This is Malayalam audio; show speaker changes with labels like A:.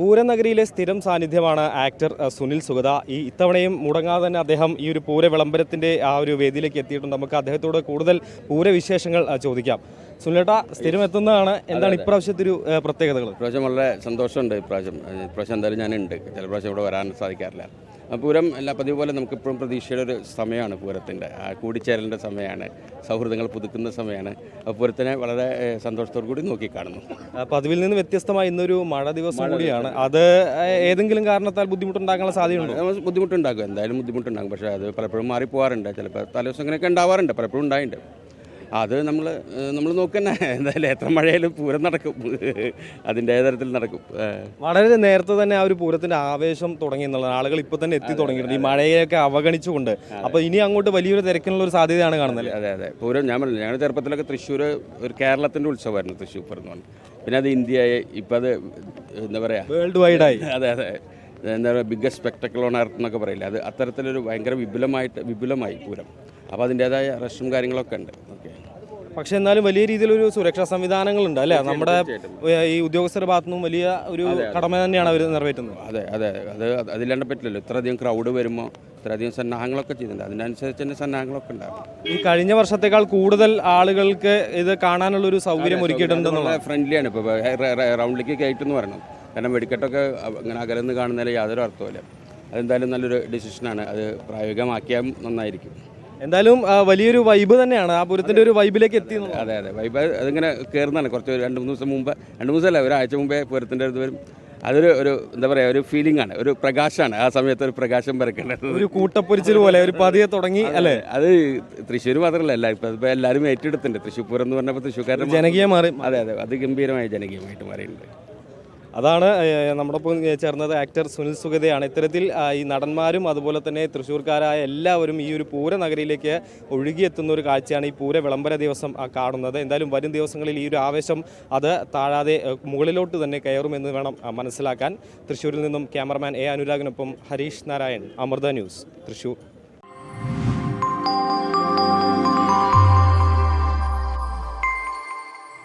A: പൂരനഗരിയിലെ സ്ഥിരം സാന്നിധ്യമാണ് ആക്ടർ സുനിൽ സുഗത. ഈ ഇത്തവണയും മുടങ്ങാതെ തന്നെ അദ്ദേഹം ഈ ഒരു പൂര വിളംബരത്തിന്റെ ആ ഒരു വേദിയിലേക്ക് എത്തിയിട്ടുണ്ട്. നമുക്ക് അദ്ദേഹത്തോട് കൂടുതൽ പൂരവിശേഷങ്ങൾ ചോദിക്കാം. സുനിലേട്ട സ്ഥിരം എത്തുന്നതാണ് എന്താണ് ഇപ്രാവശ്യത്തെ ഒരു പ്രത്യേകതകൾ?
B: ഇപ്രാവശ്യം വളരെ സന്തോഷമുണ്ട് ഇപ്രാവശ്യം ഇപ്രാവശ്യം എന്തായാലും ഞാനുണ്ട്. ചില പ്രാവശ്യം ഇവിടെ വരാൻ സാധിക്കാറില്ല. പൂരം എല്ലാ പതിവ് പോലെ നമുക്കിപ്പോഴും പ്രതീക്ഷയുടെ ഒരു സമയമാണ് പൂരത്തിന്റെ. ആ കൂടിച്ചേരലിന്റെ സമയമാണ്. സൗഹൃദങ്ങൾ പുതുക്കുന്ന സമയമാണ്. അപ്പോൾ പൂരത്തിനെ വളരെ സന്തോഷത്തോടു കൂടി നോക്കിക്കാണുന്നു.
A: പതിവിൽ നിന്ന് വ്യത്യസ്തമായി ഇന്നൊരു മഴ ദിവസം കൂടിയാണ്. അത് ഏതെങ്കിലും കാരണത്താൽ ബുദ്ധിമുട്ടുണ്ടാകാനുള്ള സാധ്യതയുണ്ട്?
B: നമ്മൾ ബുദ്ധിമുട്ടുണ്ടാകും. എന്തായാലും ബുദ്ധിമുട്ടുണ്ടാകും. പക്ഷേ അത് പലപ്പോഴും മാറിപ്പോകാറുണ്ട് ചിലപ്പോൾ തലേദിവസം ഇങ്ങനെയൊക്കെ ഉണ്ടാവാറുണ്ട്. പലപ്പോഴും ഉണ്ടായിട്ടുണ്ട്. അത് നമ്മൾ നമ്മൾ നോക്കന്നെ. എന്തായാലും എത്ര മഴയിലും പൂരം നടക്കും. അതിന്റെ തരത്തിൽ നടക്കും.
A: വളരെ നേരത്തെ തന്നെ ആ ഒരു പൂരത്തിന്റെ ആവേശം തുടങ്ങി എന്നുള്ളത് ആളുകൾ ഇപ്പോൾ തന്നെ എത്തി തുടങ്ങിയിട്ടുണ്ട്. ഈ മഴയൊക്കെ അവഗണിച്ചുകൊണ്ട്. അപ്പോൾ ഇനി അങ്ങോട്ട് വലിയൊരു തിരക്കിനുള്ള ഒരു സാധ്യതയാണ് കാണുന്നത്
B: അതെ അതെ പൂരം ഞാൻ പറഞ്ഞു ഞങ്ങളുടെ ചെറുപ്പത്തിലൊക്കെ തൃശ്ശൂർ ഒരു കേരളത്തിന്റെ ഉത്സവമായിരുന്നു തൃശ്ശൂർ പൂരം എന്ന് പറഞ്ഞു പിന്നെ അത് ഇന്ത്യയെ ഇപ്പം അത് എന്താ പറയുക
A: വേൾഡ് വൈഡ് ആയി.
B: അതെ അതെ. എന്താ പറയുക ബിഗ്ഗസ്റ്റ് സ്പെക്ടക്കിൾ ഓൺ എർത്ത് എന്നൊക്കെ പറയില്ല? അത് അത്തരത്തിലൊരു ഭയങ്കര വിപുലമായിട്ട് വിപുലമായി പൂരം. അപ്പോൾ അതിന്റേതായ റഷും കാര്യങ്ങളൊക്കെ ഉണ്ട്. ഓക്കെ
A: പക്ഷെ എന്നാലും വലിയ രീതിയിലൊരു സുരക്ഷാ സംവിധാനങ്ങളുണ്ട് അല്ലേ? നമ്മുടെ ഈ ഉദ്യോഗസ്ഥരുടെ ഭാഗത്തു നിന്നും വലിയ ഒരു കടമ തന്നെയാണ് അവർ നിറവേറ്റുന്നത്.
B: അതെ അതെ അത് അത് അതില്ലാണ്ട് പറ്റില്ലല്ലോ. ഇത്രയധികം ക്രൗഡ് വരുമ്പോൾ ഇത്രയധികം സന്നാഹങ്ങളൊക്കെ ചെയ്യുന്നുണ്ട്. അതിനനുസരിച്ച് തന്നെ സന്നാഹങ്ങളൊക്കെ ഉണ്ടാകും
A: ഈ കഴിഞ്ഞ വർഷത്തേക്കാൾ കൂടുതൽ ആളുകൾക്ക് ഇത് കാണാനുള്ള ഒരു സൗകര്യം. ഒരുക്കിയിട്ടുണ്ടെന്നുള്ള
B: ഫ്രണ്ട്ലിയാണ് ഇപ്പോൾ റൗണ്ടിലേക്ക് കയറ്റെന്ന് പറയണം. കാരണം വെടിക്കെട്ടൊക്കെ അങ്ങനെ അകലെന്ന് കാണുന്നതിൽ യാതൊരു അർത്ഥമില്ല അതെന്തായാലും നല്ലൊരു ഡിസിഷനാണ് അത് പ്രായോഗികമാക്കിയാൽ നന്നായിരിക്കും.
A: എന്തായാലും വലിയൊരു വൈബ് തന്നെയാണ്. ആ പൂരത്തിന്റെ ഒരു വൈബിലേക്ക് എത്തി
B: അതെ അതെ വൈബ് അതിങ്ങനെ കയറുന്നതാണ് കുറച്ച് ഒരു രണ്ട് മൂന്ന് ദിവസം മുമ്പ് രണ്ട് മൂന്ന് ദിവസമല്ല ഒരാഴ്ച മുമ്പേ പൂരത്തിന്റെ അടുത്ത് വരും. അതൊരു ഒരു എന്താ പറയുക ഒരു ഫീലിംഗ് ആണ്. ഒരു പ്രകാശമാണ്. ആ സമയത്ത് ഒരു പ്രകാശം പരക്കേണ്ടത്.
A: ഒരു കൂട്ടപ്പൊരിച്ചിൽ പോലെ ഒരു പതിയെ തുടങ്ങി അല്ലേ?
B: അത് തൃശ്ശൂർ മാത്രമല്ല എല്ലാ ഇപ്പം എല്ലാവരും ഏറ്റെടുത്തിട്ടുണ്ട്. തൃശ്ശൂർ പൂരം എന്ന് പറഞ്ഞപ്പോൾ തൃശ്ശൂർക്കാരുടെ
A: ജനകീയ മാറി
B: അതെ അതെ അത് ഗംഭീരമായ ജനകീയമായിട്ട് മാറിയിട്ടുണ്ട്.
A: അതാണ് ഏഹ്, നമ്മുടെ ഒപ്പം ചേർന്നത് ആക്ടർ സുനിൽ സുഗതയാണ്. ഇത്തരത്തിൽ ഈ നടന്മാരും അതുപോലെ തന്നെ തൃശ്ശൂർക്കാരായ എല്ലാവരും ഈ ഒരു പൂര നഗരിയിലേക്ക് ഒഴുകിയെത്തുന്ന ഒരു കാഴ്ചയാണ് ഈ പൂര വിളംബര ദിവസം കാണുന്നത്. എന്തായാലും വരും ദിവസങ്ങളിൽ ഈ ഒരു ആവേശം അത് താഴാതെ മുകളിലോട്ട് തന്നെ കയറുമെന്ന് വേണം മനസ്സിലാക്കാൻ. തൃശ്ശൂരിൽ നിന്നും ക്യാമറമാൻ എ അനുരാഗിനൊപ്പം ഹരീഷ് നാരായൺ അമൃത ന്യൂസ് തൃശ്ശൂർ.